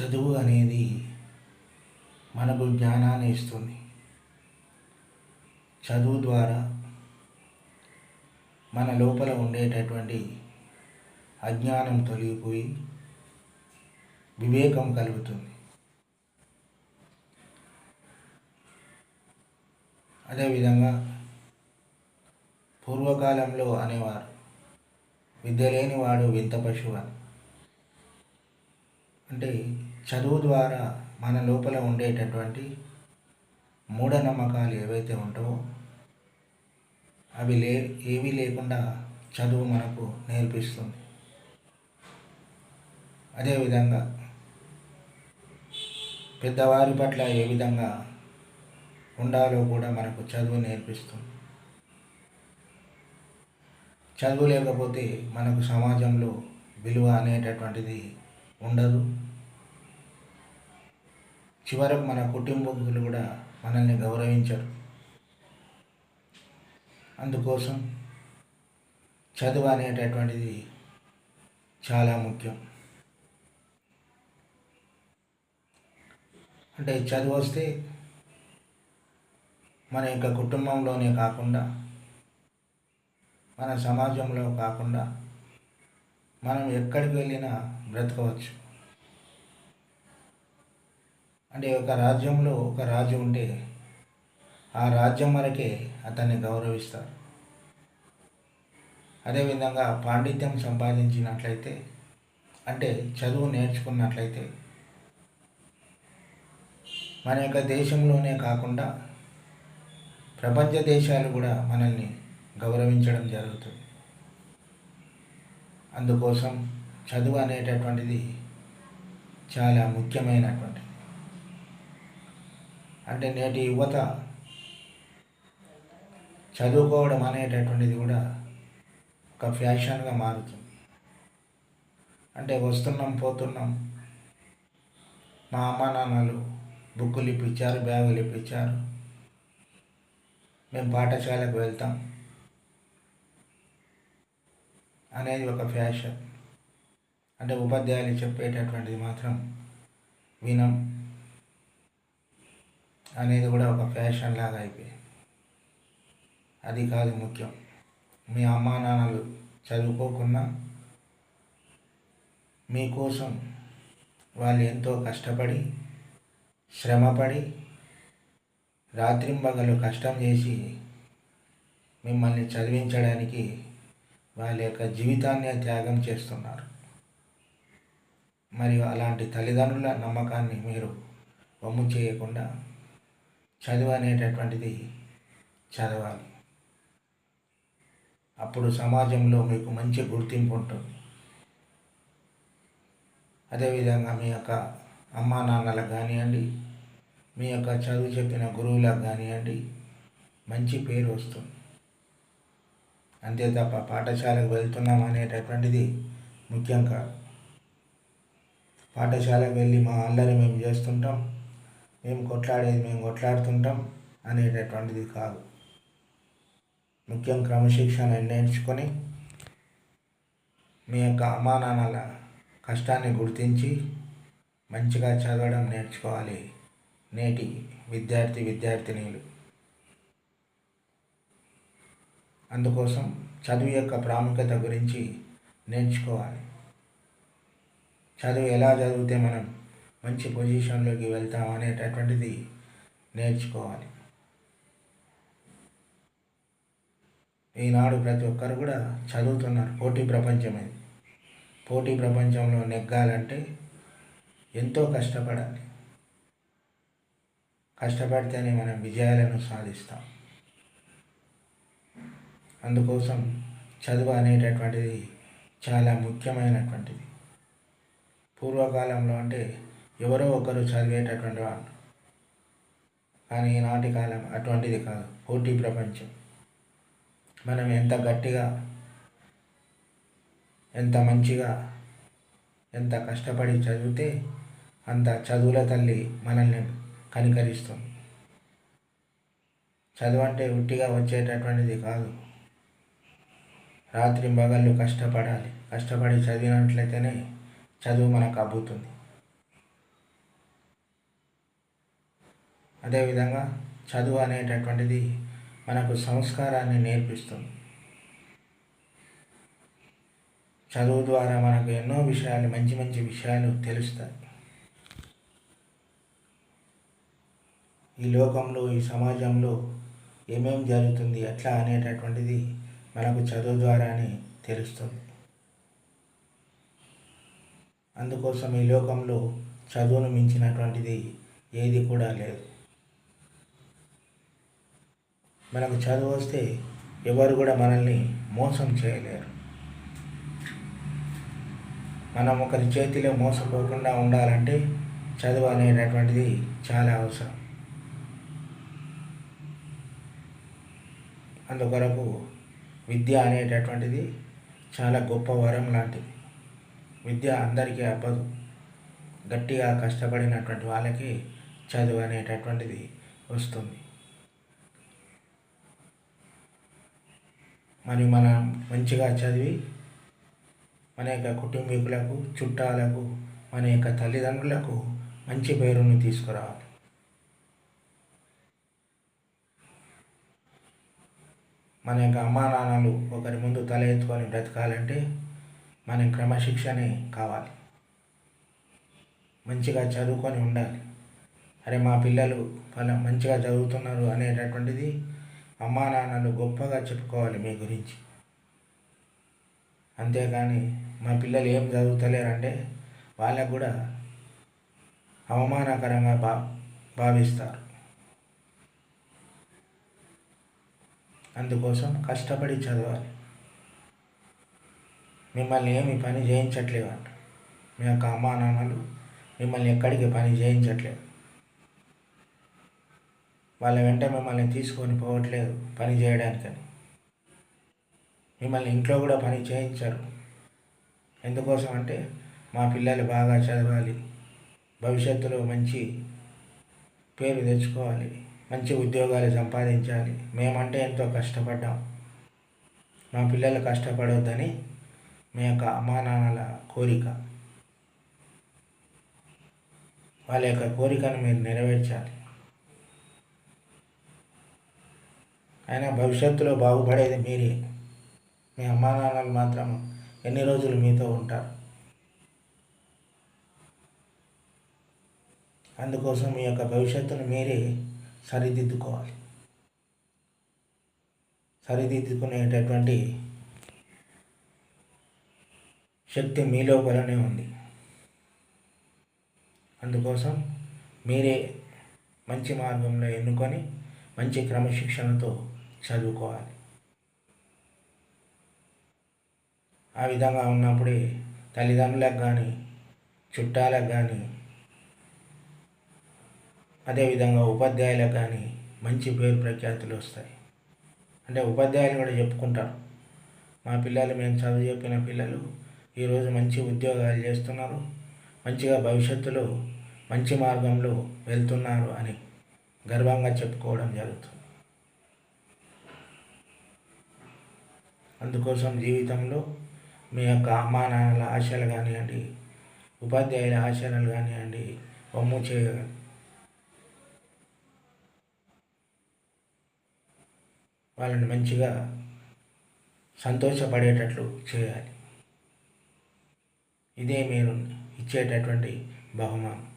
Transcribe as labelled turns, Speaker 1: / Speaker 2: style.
Speaker 1: చదువు అనేది మనకు జ్ఞానాన్ని ఇస్తుంది. చదువు ద్వారా మన లోపల ఉండేటటువంటి అజ్ఞానం తొలగిపోయి వివేకం కలుగుతుంది. అదేవిధంగా పూర్వకాలంలో అనేవారు విద్య లేనివాడు వింత పశువు అని. అంటే చదువు ద్వారా మన లోపల ఉండేటటువంటి మూఢనమ్మకాలు ఏవైతే ఉంటావో అవి లే ఏవీ లేకుండా చదువు మనకు నేర్పిస్తుంది. అదేవిధంగా పెద్దవారి పట్ల ఏ విధంగా ఉండాలో కూడా మనకు చదువు నేర్పిస్తుంది. చదువు లేకపోతే మనకు సమాజంలో విలువ అనేటటువంటిది ఉండదు. చివరకు మన కుటుంబులు కూడా మనల్ని గౌరవించరు. అందుకోసం చదువు అనేటటువంటిది చాలా ముఖ్యం. అంటే చదువు వస్తే మన యొక్క కుటుంబంలోనే కాకుండా మన సమాజంలో కాకుండా మనం ఎక్కడికి వెళ్ళినా బ్రతకవచ్చు. అంటే ఒక రాజ్యంలో ఒక రాజు ఉంటే ఆ రాజ్యం వరకే అతన్ని గౌరవిస్తారు. అదేవిధంగా పాండిత్యం సంపాదించినట్లయితే అంటే చదువు నేర్చుకున్నట్లయితే మన యొక్క దేశంలోనే కాకుండా ప్రపంచ దేశాలు కూడా మనల్ని గౌరవించడం జరుగుతుంది. అందుకోసం చదువు అనేటటువంటిది చాలా ముఖ్యమైనటువంటిది. అంటే నేటి యువత చదువుకోవడం అనేటటువంటిది కూడా ఒక ఫ్యాషన్గా మారుతుంది. అంటే వస్తున్నాం పోతున్నాం. మా అమ్మ నాన్నలు బుక్కులు ఇప్పించారు బ్యాగులు ఇప్పించారు. మేము పాఠశాలకు వెళ్తాం. అనేది ఒక ఫ్యాషన్ అంటే ఉపాధ్యాయులు చెప్పేటటువంటిది మాత్రం వినం అనేది కూడా ఒక ఫ్యాషన్ లాగా అయిపోయింది. అది కాదు ముఖ్యం. మీ అమ్మా నాన్నలు చదువుకోకున్నా మీకోసం వాళ్ళు ఎంతో కష్టపడి శ్రమపడి రాత్రింబగలు కష్టం చేసి మిమ్మల్ని చదివించడానికి వాళ్ళ యొక్క జీవితాన్ని త్యాగం చేస్తున్నారు. మరియు అలాంటి తల్లిదండ్రుల నమ్మకాన్ని మీరు వమ్ము చేయకుండా చదువు అనేటటువంటిది చదవాలి. అప్పుడు సమాజంలో మీకు మంచి గుర్తింపు ఉంటుంది. అదేవిధంగా మీ యొక్క అమ్మా నాన్నలకు కానివ్వండి మీ యొక్క చదువు చెప్పిన గురువులకు కానివ్వండి మంచి పేరు వస్తుంది. అంతే తప్ప పాఠశాలకు వెళ్తున్నాం అనేటటువంటిది ముఖ్యం కాదు పాఠశాలకు వెళ్ళి మా అల్లరి మేము చేస్తుంటాం. మేము కొట్లాడేది మేము కొట్లాడుతుంటాం అనేటటువంటిది కాదు. ముఖ్యం క్రమశిక్షణ నిర్ణయించుకొని మీ యొక్క అమ్మా నాన్నల కష్టాన్ని గుర్తించి మంచిగా చదవడం నేర్చుకోవాలి. నేటి విద్యార్థి విద్యార్థినీలు. అందుకోసం చదువు యొక్క ప్రాముఖ్యత గురించి నేర్చుకోవాలి. చదువు ఎలా చదివితే మనం మంచి పొజిషన్లోకి వెళ్తాం అనేటటువంటిది నేర్చుకోవాలి. ఈనాడు ప్రతి ఒక్కరు కూడా చదువుతున్నారు. పోటీ ప్రపంచం ఇది పోటీ ప్రపంచంలో నెగ్గాలంటే ఎంతో కష్టపడాలి. కష్టపడితేనే మనం విజయాలను సాధిస్తాం. అందుకోసం చదువు అనేటటువంటిది చాలా ముఖ్యమైనటువంటిది. పూర్వకాలంలో అంటే ఎవరో ఒకరు చదివేటటువంటి వాళ్ళు కానీ ఈనాటి కాలం అటువంటిది కాదు. పోటీ ప్రపంచం. మనం ఎంత గట్టిగా ఎంత మంచిగా ఎంత కష్టపడి చదివితే అంత చదువుల తల్లి మనల్ని కనికరిస్తుంది. చదువు అంటే ఉట్టిగా వచ్చేటటువంటిది కాదు. రాత్రి మగళ్ళు కష్టపడాలి. కష్టపడి చదివినట్లయితేనే చదువు మనకు అబ్బుతుంది. అదేవిధంగా చదువు అనేటటువంటిది మనకు సంస్కారాన్ని నేర్పిస్తుంది. చదువు ద్వారా మనకు ఎన్నో విషయాలు మంచి మంచి విషయాలు తెలుస్తాయి. ఈ లోకంలో ఈ సమాజంలో ఏమేం జరుగుతుంది ఎట్లా అనేటటువంటిది మనకు చదువు ద్వారానే తెలుస్తుంది. అందుకోసం ఈ లోకంలో చదువును మించినటువంటిది ఏది కూడా లేదు. మనకు చదువు వస్తే ఎవరు కూడా మనల్ని మోసం చేయలేరు. మనం ఒకరి చేతిలో మోసపోకుండా ఉండాలంటే చదువు అనేటటువంటిది చాలా అవసరం. అందుకొరకు విద్య అనేటటువంటిది చాలా గొప్ప వరం లాంటిది. విద్య అందరికీ అబ్బదు. గట్టిగా కష్టపడినటువంటి వాళ్ళకి చదువు అనేటటువంటిది వస్తుంది. మరి మనం మంచిగా చదివి మన యొక్క కుటుంబీకులకు చుట్టాలకు మన యొక్క తల్లిదండ్రులకు మంచి పేరుని తీసుకురావాలి. మన యొక్క అమ్మా నాన్నలు ఒకరి ముందు తల ఎత్తుకొని బ్రతకాలంటే మనం క్రమశిక్షణే కావాలి. మంచిగా చదువుకొని ఉండాలి. అరే మా పిల్లలు వాళ్ళ మంచిగా చదువుతున్నారు అనేటటువంటిది అమ్మా నాన్నలు గొప్పగా చెప్పుకోవాలి మీ గురించి. అంతేకాని మా పిల్లలు ఏం చదువుతలేరంటే వాళ్ళకు కూడా అవమానకరంగా భా భావిస్తారు. అందుకోసం కష్టపడి చదవాలి. మిమ్మల్ని ఏమి పని చేయించట్లేదు అంట. మీ యొక్క అమ్మా నాన్నలు మిమ్మల్ని ఎక్కడికి పని చేయించట్లేదు. వాళ్ళ వెంట మిమ్మల్ని తీసుకొని పోవట్లేదు పని చేయడానికని. మిమ్మల్ని ఇంట్లో కూడా పని చేయించరు. ఎందుకోసం అంటే మా పిల్లలు బాగా చదవాలి. భవిష్యత్తులో మంచి పేరు తెచ్చుకోవాలి. మంచి ఉద్యోగాలు సంపాదించాలి. మేమంటే ఎంతో కష్టపడ్డాం. మా పిల్లలు కష్టపడొద్దని మీ యొక్క అమ్మా నాన్నల కోరిక. వాళ్ళ యొక్క కోరికను మీరు నెరవేర్చాలి. అయినా భవిష్యత్తులో బాగుపడేది మీరే. మీ అమ్మా నాన్నలు మాత్రం ఎన్ని రోజులు మీతో ఉంటారు? అందుకోసం మీ యొక్క భవిష్యత్తును మీరే సరిదిద్దుకోవాలి. సరిదిద్దుకునేటటువంటి శక్తి మీ లోపలనే ఉంది. అందుకోసం మీరే మంచి మార్గంలో ఎన్నుకొని మంచి క్రమశిక్షణతో చదువుకోవాలి. ఆ విధంగా ఉన్నప్పుడే తల్లిదండ్రులకు కానీ చుట్టాలకు కానీ అదేవిధంగా ఉపాధ్యాయులకు కానీ మంచి పేరు ప్రఖ్యాతులు వస్తాయి. అంటే ఉపాధ్యాయులు కూడా చెప్పుకుంటారు. మా పిల్లలు మేము చదువు చెప్పిన పిల్లలు ఈరోజు మంచి ఉద్యోగాలు చేస్తున్నారు. మంచిగా భవిష్యత్తులో మంచి మార్గంలో వెళ్తున్నారు అని గర్వంగా చెప్పుకోవడం జరుగుతుంది. అందుకోసం జీవితంలో మీ యొక్క అమ్మా నాన్నల ఆశలు కానివ్వండి ఉపాధ్యాయుల ఆశలు కానివ్వండి వమ్ము చేయ వాళ్ళని మంచిగా సంతోషపడేటట్లు చేయాలి. ఇదే మీరు ఇచ్చేటటువంటి బహుమానం.